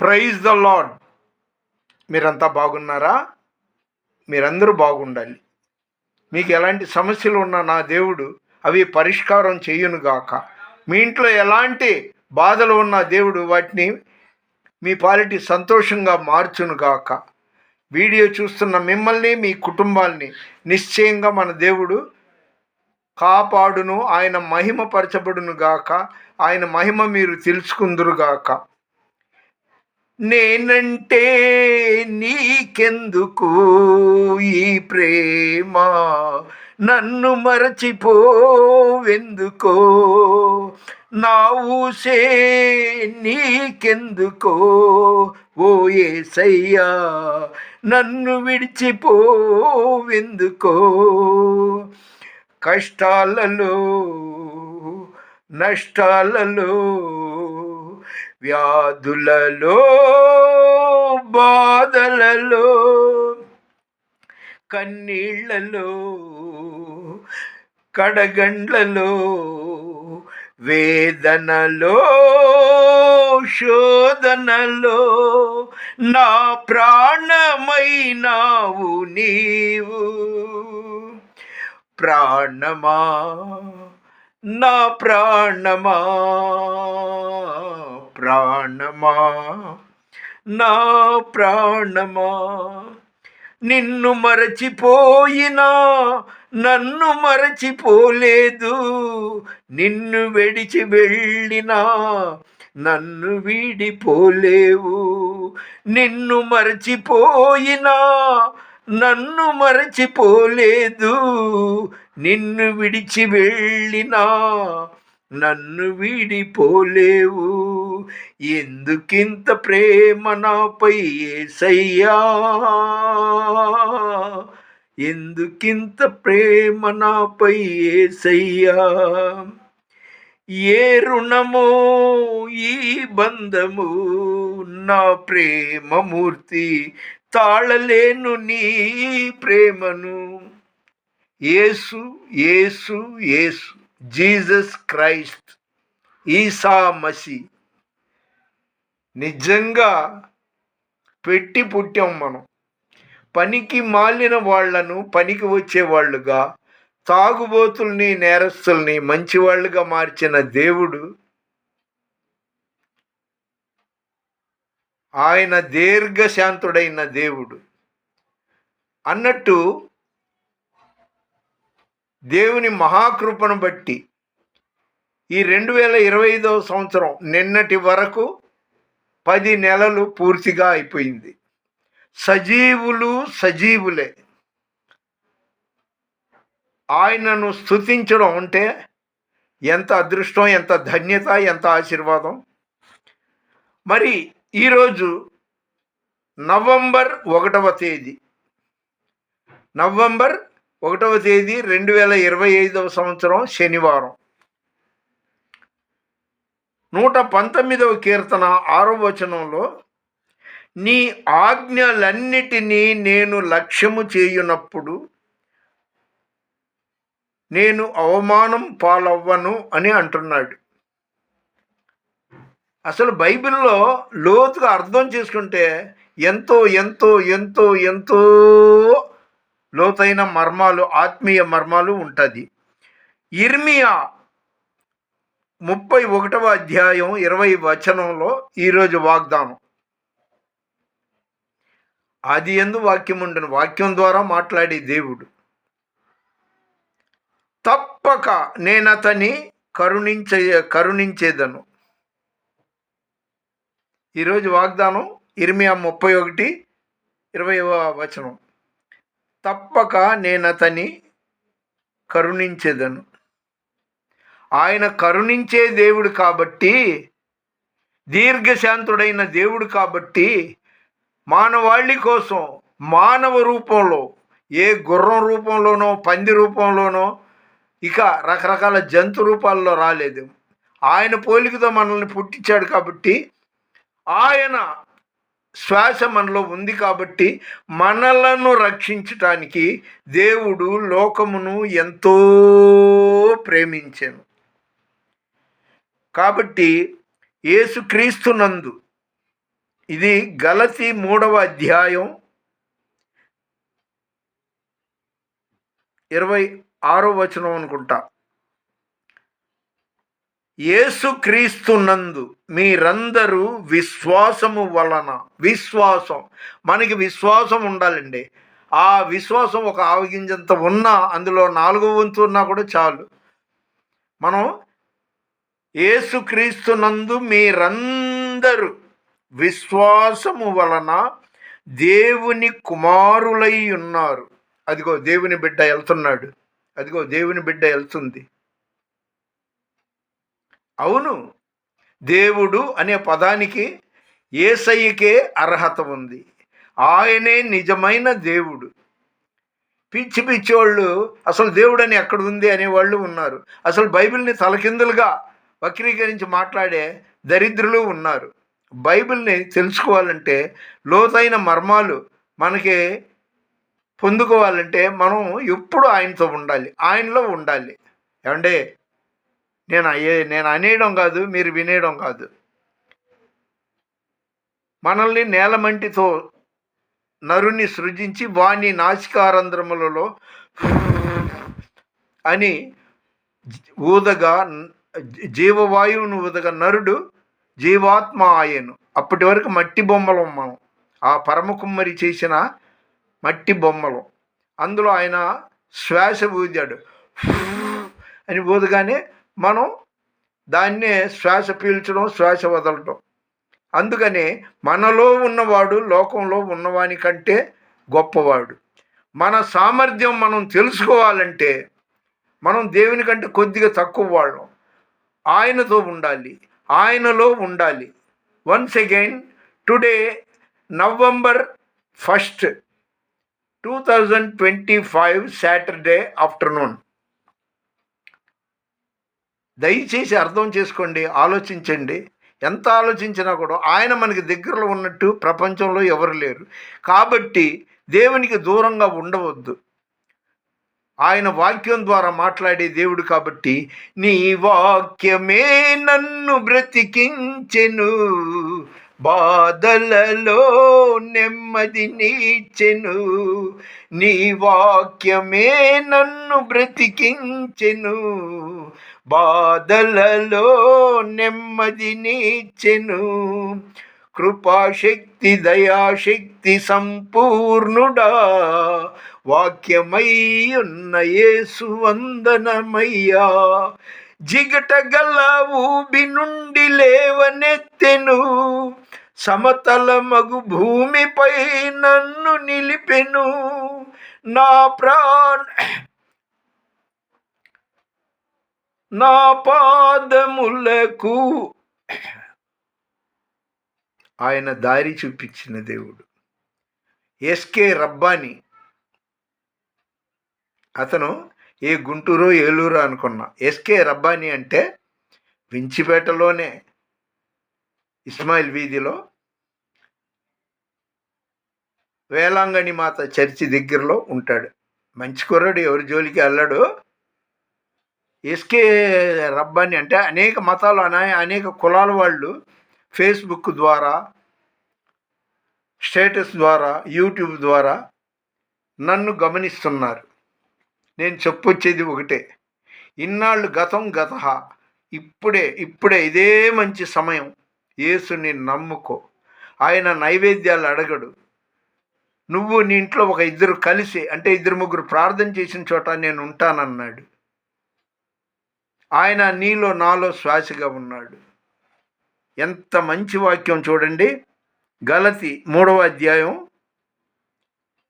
Praise the lord మీరంతా బాగున్నారా? మీరందరూ బాగుండాలి. మీకు ఎలాంటి సమస్యలు ఉన్నా నా దేవుడు అవి పరిష్కారం చేయునుగాక మీ ఇంట్లో ఎలాంటి బాధలు ఉన్న దేవుడు వాటిని మీ పాలిటి సంతోషంగా మార్చునుగాక వీడియో చూస్తున్న మిమ్మల్ని మీ కుటుంబాల్ని నిశ్చయంగా మన దేవుడు కాపాడును. ఆయన మహిమ పరచబడును గాక. ఆయన మహిమ మీరు తెలుసుకుందురుగాక నేనంటే నీకెందుకు ఈ ప్రేమ? నన్ను మరచిపోవెందుకో? నా ఊసే నీకెందుకో? ఓ ఏసయ్యా నన్ను విడిచిపోవెందుకో? కష్టాలలో నష్టాలలో వ్యాధులలో బాధలలో కన్నీళ్ళలో కడగండ్లలో వేదనలో శోధనలో నా ప్రాణమైనావు నీవు. ప్రాణమా నా ప్రాణమా ప్రాణమా? నా ప్రాణమా? నిన్ను మరచిపోయినా నన్ను మరచిపోలేదు. నిన్ను వెడిచి వెళ్ళినా నన్ను వీడిపోలేవు. నిన్ను మరచిపోయినా నన్ను మరచిపోలేదు. నిన్ను విడిచి వెళ్ళినా నన్ను వీడిపోలేవు. ఎందుకింత ప్రేమ నాపై ఏసయ్యా? ఎందుకింత ప్రేమ నాపై ఏసయ్యా? ఏ రుణమో ఈ బంధము నా ప్రేమమూర్తి తాళలేను నీ ప్రేమను. Yesu Yesu Yesu Jesus Christ Isa Masih. నిజంగా పెట్టి పుట్టాం మనం. పనికి మాలిన వాళ్ళను పనికి వచ్చేవాళ్ళుగా తాగుబోతుల్ని నేరస్తుల్ని మంచివాళ్ళుగా మార్చిన దేవుడు ఆయన దీర్ఘశాంతుడైన దేవుడు. అన్నట్టు దేవుని మహాకృపను బట్టి ఈ రెండు వేల ఇరవై ఐదవ సంవత్సరం నిన్నటి వరకు పది నెలలు పూర్తిగా అయిపోయింది. సజీవులు సజీవులే. ఆయనను స్థుతించడం అంటే ఎంత అదృష్టం ఎంత ధన్యత ఎంత ఆశీర్వాదం? మరి ఈరోజు నవంబర్ ఒకటవ తేదీ. నవంబర్ ఒకటవ తేదీ రెండు వేల ఇరవై ఐదవ సంవత్సరం శనివారం. నూట పంతొమ్మిదవ కీర్తన ఆరో వచనంలో నీ ఆజ్ఞలన్నిటినీ నేను లక్ష్యము చేయునప్పుడు నేను అవమానం పాలవ్వను అని అంటున్నాడు. అసలు బైబిల్లో లోతుగా అర్థం చేసుకుంటే ఎంతో ఎంతో ఎంతో ఎంతో లోతైన మర్మాలు ఆత్మీయ మర్మాలు ఉంటుంది. ఇర్మియా ముప్పై ఒకటవ అధ్యాయం ఇరవై వచనంలో ఈరోజు వాగ్దానం. అది ఎందు వాక్యం ఉండను? వాక్యం ద్వారా మాట్లాడే దేవుడు. తప్పక నేనతని కరుణించే కరుణించేదను. ఈరోజు వాగ్దానం ఇర్మియా ముప్పై ఒకటి ఇరవై వచనం. తప్పక నేనతని కరుణించేదను. ఆయన కరుణించే దేవుడు కాబట్టి దీర్ఘశాంతుడైన దేవుడు కాబట్టి మానవాళి కోసం మానవ రూపంలో ఏ గుర్రం రూపంలోనో పంది రూపంలోనో ఇక రకరకాల జంతు రూపాల్లో రాలేదు. ఆయన పోలికతో మనల్ని పుట్టించాడు కాబట్టి ఆయన శ్వాస మనలో ఉంది కాబట్టి మనలను రక్షించటానికి దేవుడు లోకమును ఎంతో ప్రేమించాను. కాబట్టి యేసుక్రీస్తునందు ఇది గలతి మూడవ అధ్యాయం ఇరవై ఆరో వచనం అనుకుంటా. యేసుక్రీస్తునందు మీరందరూ విశ్వాసము వలన విశ్వాసం. మనకి విశ్వాసం ఉండాలండి. ఆ విశ్వాసం ఒక ఆవగింజంత ఉన్నా అందులో నాలుగో వంతు ఉన్నా కూడా చాలు. మనం యేసుక్రీస్తునందు మీరందరూ విశ్వాసము వలన దేవుని కుమారులై ఉన్నారు. అదిగో దేవుని బిడ్డ వెళ్తున్నాడు అదిగో దేవుని బిడ్డ వెళ్తుంది అవును. దేవుడు అనే పదానికి ఏసయ్యకే అర్హత ఉంది. ఆయనే నిజమైన దేవుడు. పిచ్చి పిచ్చోళ్ళు అసలు దేవుడు అని ఎక్కడ ఉంది అనేవాళ్ళు ఉన్నారు. అసలు బైబిల్ని తలకిందులుగా వక్రీకరించి మాట్లాడే దరిద్రులు ఉన్నారు. బైబిల్ని తెలుసుకోవాలంటే లోతైన మర్మాలు మనకి పొందుకోవాలంటే మనం ఎప్పుడు ఆయనతో ఉండాలి. ఆయనలో ఉండాలి. ఏమంటే నేను అయ్యే నేను అనేయడం కాదు మీరు వినేయడం కాదు. మనల్ని నేలమంటితో నరుని సృజించి వాని నాసికారంధ్రములలో అని ఊదగా జీవవాయువును ఊదగా నరుడు జీవాత్మ ఆయను. అప్పటి వరకు మట్టి బొమ్మలు మనం. ఆ పరమకుమ్మరి చేసిన మట్టి బొమ్మలు. అందులో ఆయన శ్వాస ఊదాడు. అని ఊదగానే మనం దాన్నే శ్వాస పీల్చడం శ్వాస వదలటం. అందుకనే మనలో ఉన్నవాడు లోకంలో ఉన్నవాని కంటే గొప్పవాడు. మన సామర్థ్యం మనం తెలుసుకోవాలంటే మనం దేవుని కంటే కొద్దిగా తక్కువ వాళ్ళం. ఆయనతో ఉండాలి ఆయనలో ఉండాలి. Once again today November first two thousand twenty five Saturday afternoon దయచేసి అర్థం చేసుకోండి ఆలోచించండి. ఎంత ఆలోచించినా కూడా ఆయన మనకి దగ్గరలో ఉన్నట్టు ప్రపంచంలో ఎవరు లేరు. కాబట్టి దేవునికి దూరంగా ఉండవద్దు. ఆయన వాక్యం ద్వారా మాట్లాడే దేవుడు కాబట్టి నీ వాక్యమే నన్ను బ్రతికించెను బాధలలో నెమ్మది నీచెను. నీ వాక్యమే నన్ను బ్రతికించెను బాధలలో నెమ్మది కృపాశక్తి దయాశక్తి సంపూర్ణుడా. వాక్యమై ఉన్న యేసు వందనమయ్యా. జిగట గల ఊబి నుండి లేవనెత్తెను. సమతల మగు భూమిపై నన్ను నిలిపెను. నా ప్రాణ నా పాదములకు ఆయన దారి చూపించిన దేవుడు. ఎస్కే రబ్బాని. అతను ఏ గుంటూరు ఏలూరు అనుకున్నా. ఎస్కే రబ్బాని అంటే వించిపేటలోనే ఇస్మాయిల్ వీధిలో వేలాంగణి మాత చర్చి దగ్గరలో ఉంటాడు. మంచి కుర్రాడు ఎవరి జోలికి వెళ్ళాడు ఎస్కే రబ్బాని అంటే అనేక మతాలు అనే అనేక కులాల వాళ్ళు ఫేస్బుక్ ద్వారా స్టేటస్ ద్వారా యూట్యూబ్ ద్వారా నన్ను గమనిస్తున్నారు. నేను చెప్పొచ్చేది ఒకటే. ఇన్నాళ్ళు గతం గత. ఇప్పుడే ఇప్పుడే ఇదే మంచి సమయం. యేసుని నమ్ముకో. ఆయన నైవేద్యాలు అడగడు. నువ్వు నీ ఇంట్లో ఒక ఇద్దరు కలిసి అంటే ఇద్దరు ముగ్గురు ప్రార్థన చేసిన చోట నేను ఉంటానన్నాడు. ఆయన నీలో నాలో శ్వాసగా ఉన్నాడు. ఎంత మంచి వాక్యం చూడండి. గలతి మూడవ అధ్యాయం.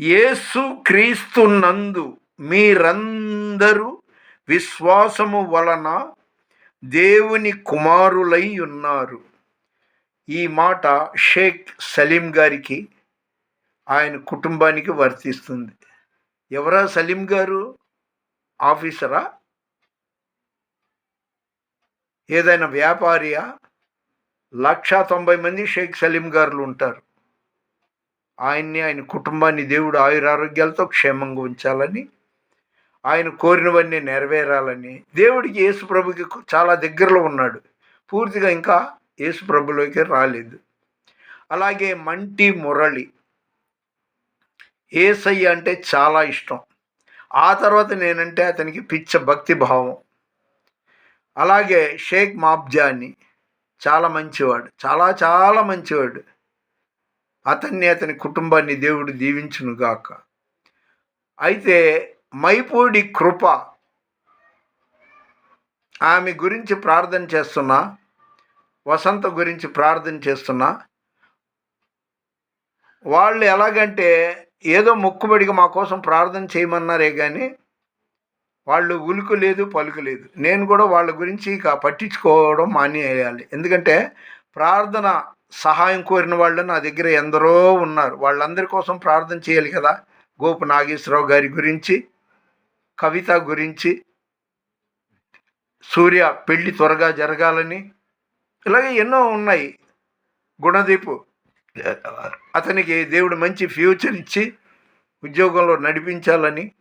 యేసు క్రీస్తు నందు మీరందరూ విశ్వాసము వలన దేవుని కుమారులై ఉన్నారు. ఈ మాట షేక్ సలీం గారికి ఆయన కుటుంబానికి వర్తిస్తుంది. ఎవరా సలీం గారు? ఆఫీసరా? ఏదైనా వ్యాపారియా? లక్షా తొంభై మంది షేక్ సలీం గారులు ఉంటారు. ఆయన్ని ఆయన కుటుంబాన్ని దేవుడు ఆయురారోగ్యాలతో క్షేమంగా ఉంచాలని ఆయన కోరినవన్నీ నెరవేరాలని దేవుడికి యేసుప్రభుకి చాలా దగ్గరలో ఉన్నాడు. పూర్తిగా ఇంకా యేసుప్రభులోకి రాలేదు. అలాగే మంటి మురళి ఏసయ్య అంటే చాలా ఇష్టం. ఆ తర్వాత నేనంటే అతనికి పిచ్చ భక్తి భావం అలాగే షేక్ మాబ్జాని చాలా మంచివాడు చాలా చాలా మంచివాడు. అతన్ని అతని కుటుంబాన్ని దేవుడు దీవించునుగాక. అయితే మైపూడి కృప ఆమె గురించి ప్రార్థన చేస్తున్నా వసంత గురించి ప్రార్థన చేస్తున్నా వాళ్ళు ఎలాగంటే ఏదో మొక్కుబడిగా మా కోసం ప్రార్థన చేయమన్నారే కానీ వాళ్ళు ఉలుకు లేదు పలుకు లేదు. నేను కూడా వాళ్ళ గురించి ఇక పట్టించుకోవడం మానేయాలి. ఎందుకంటే ప్రార్థన సహాయం కోరిన వాళ్ళు నా దగ్గర ఎందరో ఉన్నారు. వాళ్ళందరి కోసం ప్రార్థన చేయాలి కదా. గోపు నాగేశ్వరరావు గారి గురించి కవిత గురించి సూర్య పెళ్ళి త్వరగా జరగాలని ఇలాగే ఎన్నో ఉన్నాయి. గుణదీపు అతనికి దేవుడు మంచి ఫ్యూచర్ ఇచ్చి ఉద్యోగంలో నడిపించాలని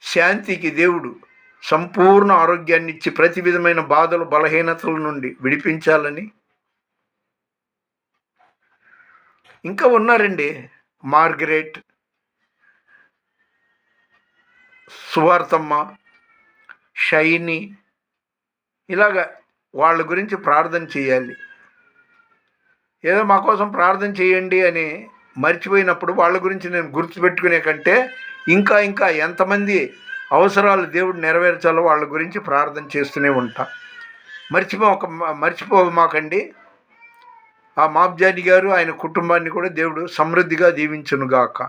శాంతికి దేవుడు సంపూర్ణ ఆరోగ్యాన్ని ఇచ్చి ప్రతి విధమైన బాధలు బలహీనతల నుండి విడిపించాలని. ఇంకా ఉన్నారండి మార్గరెట్ సువార్తమ్మ షైని ఇలాగ వాళ్ళ గురించి ప్రార్థన చేయాలి. ఏదో మా కోసం ప్రార్థన చేయండి అని మర్చిపోయినప్పుడు వాళ్ళ గురించి నేను గుర్తుపెట్టుకునే కంటే ఇంకా ఇంకా ఎంతమంది అవసరాలు దేవుడు నెరవేర్చాలో వాళ్ళ గురించి ప్రార్థన చేస్తూనే ఉంటా. మర్చిపో ఒక మర్చిపోమాకండి. ఆ మాబ్జాని గారు ఆయన కుటుంబాన్ని కూడా దేవుడు సమృద్ధిగా దీవించునుగాక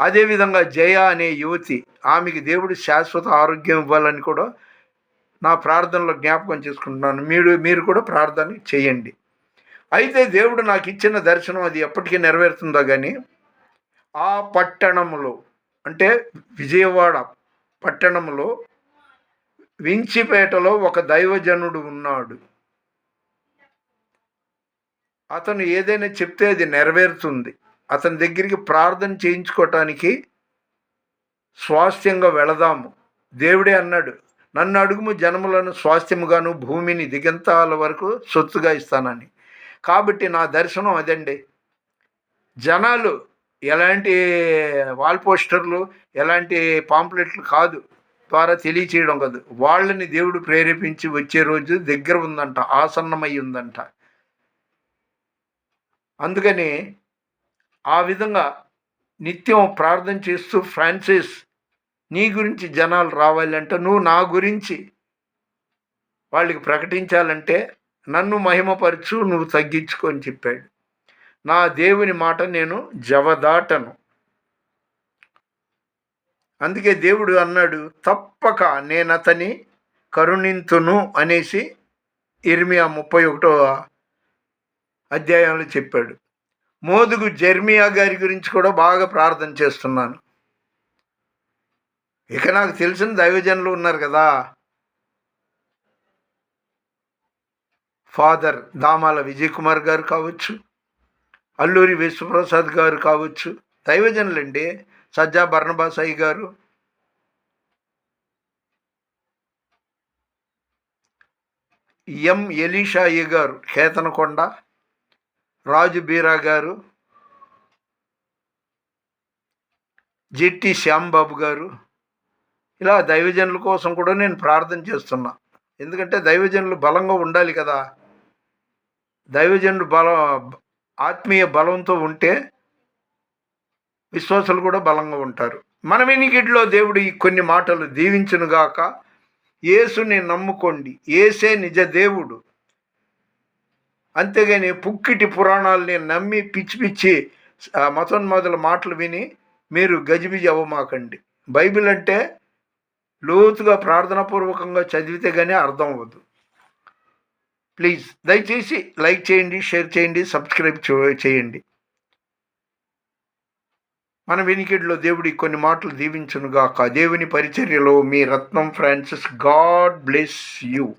అదేవిధంగా జయ అనే యువతి ఆమెకి దేవుడు శాశ్వత ఆరోగ్యం ఇవ్వాలని కూడా నా ప్రార్థనలో జ్ఞాపకం చేసుకుంటున్నాను. మీరు మీరు కూడా ప్రార్థన చేయండి. అయితే దేవుడు నాకు ఇచ్చిన దర్శనం అది ఎప్పటికీ నెరవేరుతుందో కానీ ఆ పట్టణంలో అంటే విజయవాడ పట్టణంలో వించిపేటలో ఒక దైవజనుడు ఉన్నాడు. అతను ఏదైనా చెప్తే అది నెరవేరుతుంది. అతని దగ్గరికి ప్రార్థన చేయించుకోవటానికి స్వాస్థ్యంగా వెళదాము. దేవుడే అన్నాడు నన్ను అడుగుము జనములను స్వాస్థ్యముగాను భూమిని దిగంతాల వరకు సొత్తుగా ఇస్తానని. కాబట్టి నా దర్శనం అదండి. జనాలు ఎలాంటి వాల్ పోస్టర్లు ఎలాంటి పాంప్లెట్లు కాదు ద్వారా తెలియచేయడం కాదు. వాళ్ళని దేవుడు ప్రేరేపించి వచ్చే రోజు దగ్గర ఉందంట ఆసన్నమై ఉందంట. అందుకని ఆ విధంగా నిత్యం ప్రార్థన చేస్తూ ఫ్రాన్సిస్ నీ గురించి జనాలు రావాలంటే నువ్వు నా గురించి వాళ్ళకి ప్రకటించాలంటే నన్ను మహిమపరచు నువ్వు తగ్గించుకొని చెప్పాడు. నా దేవుని మాట నేను జవదాటను. అందుకే దేవుడు అన్నాడు తప్పక నేను అతని కరుణింతును అనేసి ఇర్మియా ముప్పై ఒకటో అధ్యాయంలో చెప్పాడు. మోదుగు జర్మియా గారి గురించి కూడా బాగా ప్రార్థన చేస్తున్నాను. ఇక నాకు తెలిసిన దైవజనులు ఉన్నారు కదా. ఫాదర్ దామాల విజయ్ కుమార్ గారు కావచ్చు అల్లూరి విశ్వప్రసాద్ గారు కావచ్చు. దైవజనులండి. సజ్జా భరణబాసాయి గారు. ఎం ఎలీషాయి గారు కేతనకొండ. రాజు బీరా గారు. జిట్టి శ్యాంబాబు గారు. ఇలా దైవజనుల కోసం కూడా నేను ప్రార్థన చేస్తున్నా. ఎందుకంటే దైవజనులు బలంగా ఉండాలి కదా. దైవజనులు బలం ఆత్మీయ బలంతో ఉంటే విశ్వాసులు కూడా బలంగా ఉంటారు. మన వెనికిడిలో దేవుడు ఈ కొన్ని మాటలు దీవించునుగాక యేసుని నమ్ముకోండి. ఏసే నిజ దేవుడు. అంతేగాని పుక్కిటి పురాణాలని నమ్మి పిచ్చి పిచ్చి మతోన్మాదుల మాటలు విని మీరు గజిబిజి అవ్వమాకండి. బైబిల్ అంటే లోతుగా ప్రార్థనాపూర్వకంగా చదివితే కానీ అర్థం అవ్వదు. ప్లీజ్ దయచేసి లైక్ చేయండి షేర్ చేయండి సబ్స్క్రైబ్ చేయండి. మన వెనికిడిలో దేవుడి కొన్ని మాటలు దీవించునుగాక. దేవుని పరిచర్యలో మీ Ratnam Francis God bless you.